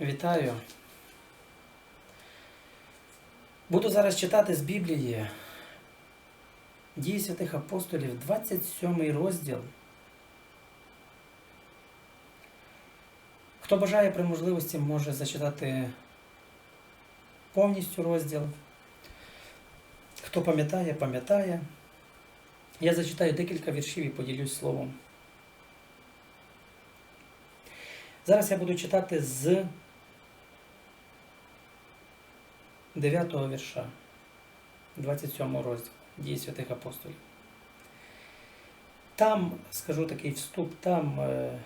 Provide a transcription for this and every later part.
Вітаю. Буду зараз читати з Біблії Дії святих апостолів, 27 розділ. Хто бажає при можливості, може зачитати повністю розділ. Хто пам'ятає, пам'ятає. Я зачитаю декілька віршів і поділюсь словом. Зараз я буду читати з 9 вірша, 27 розділу дії святих апостолів. Там, скажу такий вступ, там е,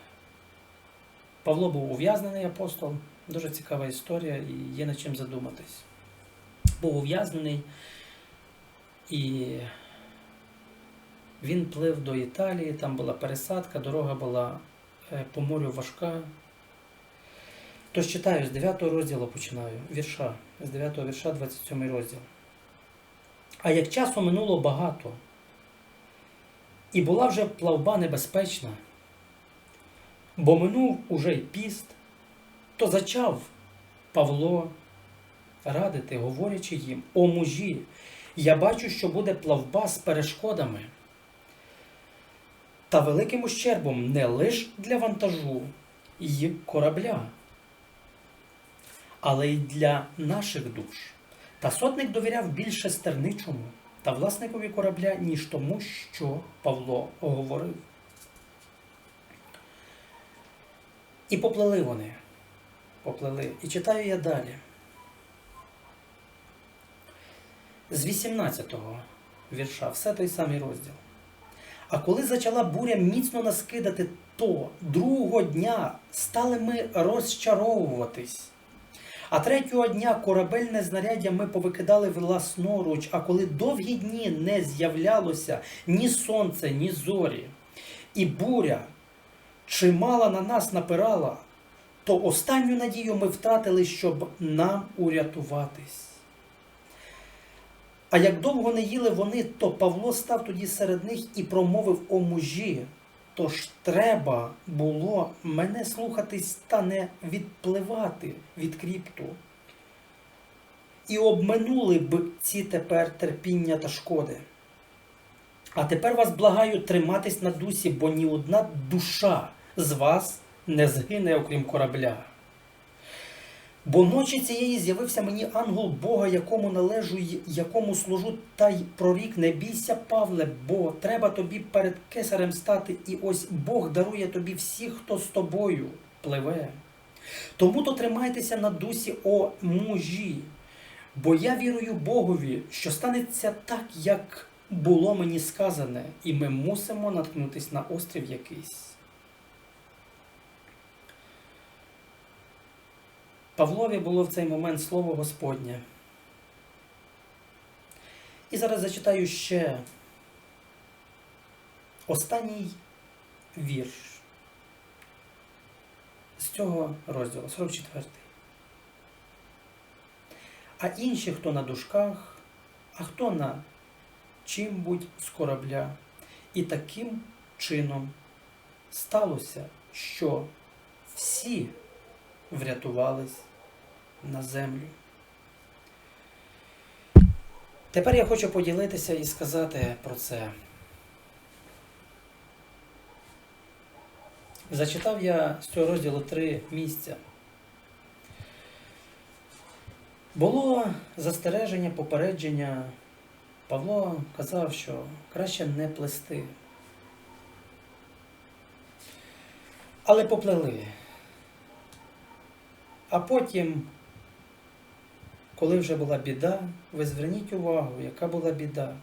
Павло був ув'язнений апостол. Дуже цікава історія і є над чим задуматись. Був ув'язнений і він плив до Італії, там була пересадка, дорога була е, по морю важка. Тож читаю з 9 розділу починаю, вірша, з 9 вірша, 27 розділ. А як часу минуло багато, і була вже плавба небезпечна, бо минув уже й піст, то зачав Павло радити, говорячи їм, о мужі, я бачу, що буде плавба з перешкодами та великим ущербом не лише для вантажу й корабля, але й для наших душ. Та сотник довіряв більше стерничому та власникові корабля, ніж тому, що Павло говорив. І поплили вони. Поплили. І читаю я далі. З 18-го вірша, все той самий розділ. А коли почала буря міцно наскидати, то другого дня стали ми розчаровуватись. А третього дня корабельне знаряддя ми повикидали власноруч, а коли довгі дні не з'являлося ні сонце, ні зорі, і буря чимала на нас напирала, то останню надію ми втратили, щоб нам урятуватись. А як довго не їли вони, то Павло став тоді серед них і промовив о мужі. Тож треба було мене слухатись та не відпливати від кріпту. І обминули б ці тепер терпіння та шкоди. А тепер вас благаю триматись на дусі, бо ні одна душа з вас не згине, окрім корабля. Бо ночі цієї з'явився мені ангел Бога, якому належу якому служу, та й прорік, не бійся, Павле, бо треба тобі перед кесарем стати, і ось Бог дарує тобі всіх, хто з тобою пливе. Тому то тримайтеся на дусі, о мужі, бо я вірую Богові, що станеться так, як було мені сказане, і ми мусимо наткнутися на острів якийсь. Павлові було в цей момент слово Господнє. І зараз зачитаю ще останній вірш з цього розділу, 44. А інші, хто на дужках, а хто на чим-будь з корабля. І таким чином сталося, що всі врятувались на землю. Тепер я хочу поділитися і сказати про це. Зачитав я з цього розділу три місця. Було застереження, попередження. Павло казав, що краще не плести. Але поплели. А потім, коли вже була біда, ви зверніть увагу, яка була біда.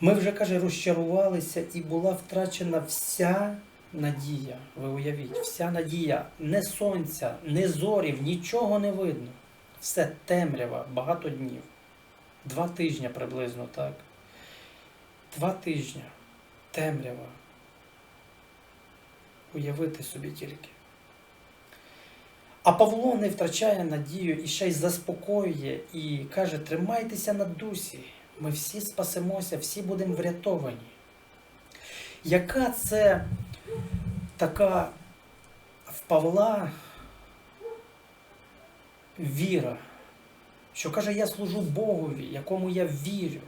Ми вже, каже, розчарувалися і була втрачена вся надія. Ви уявіть, вся надія, не сонця, не зорів, нічого не видно. Все темрява, багато днів. Два тижні приблизно, так? Два тижні. Темрява. Уявити собі тільки. А Павло не втрачає надію і ще й заспокоює і каже: тримайтеся на дусі, ми всі спасемося, всі будемо врятовані. Яка це така в Павла віра, що каже, я служу Богові, якому я вірю.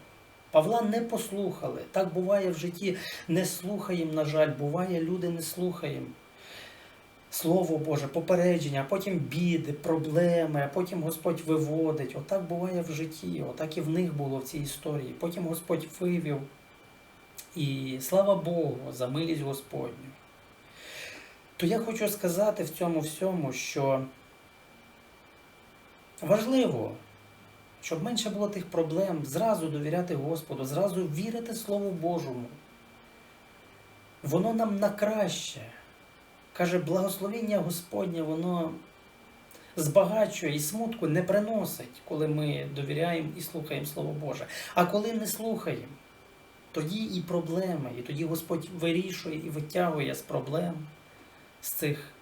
Павла не послухали. Так буває в житті. Не слухаємо, на жаль, буває, люди не слухаємо. Слово Боже, попередження, а потім біди, проблеми, а потім Господь виводить. Отак буває в житті, отак і в них було в цій історії. Потім Господь вивів. І слава Богу, за милість Господню. То я хочу сказати в цьому всьому, що важливо, щоб менше було тих проблем, зразу довіряти Господу, зразу вірити Слову Божому. Воно нам на краще. Каже, благословення Господнє, воно збагачує і смутку не приносить, коли ми довіряємо і слухаємо Слово Боже. А коли не слухаємо, тоді і проблеми, і тоді Господь вирішує і витягує з проблем, з цих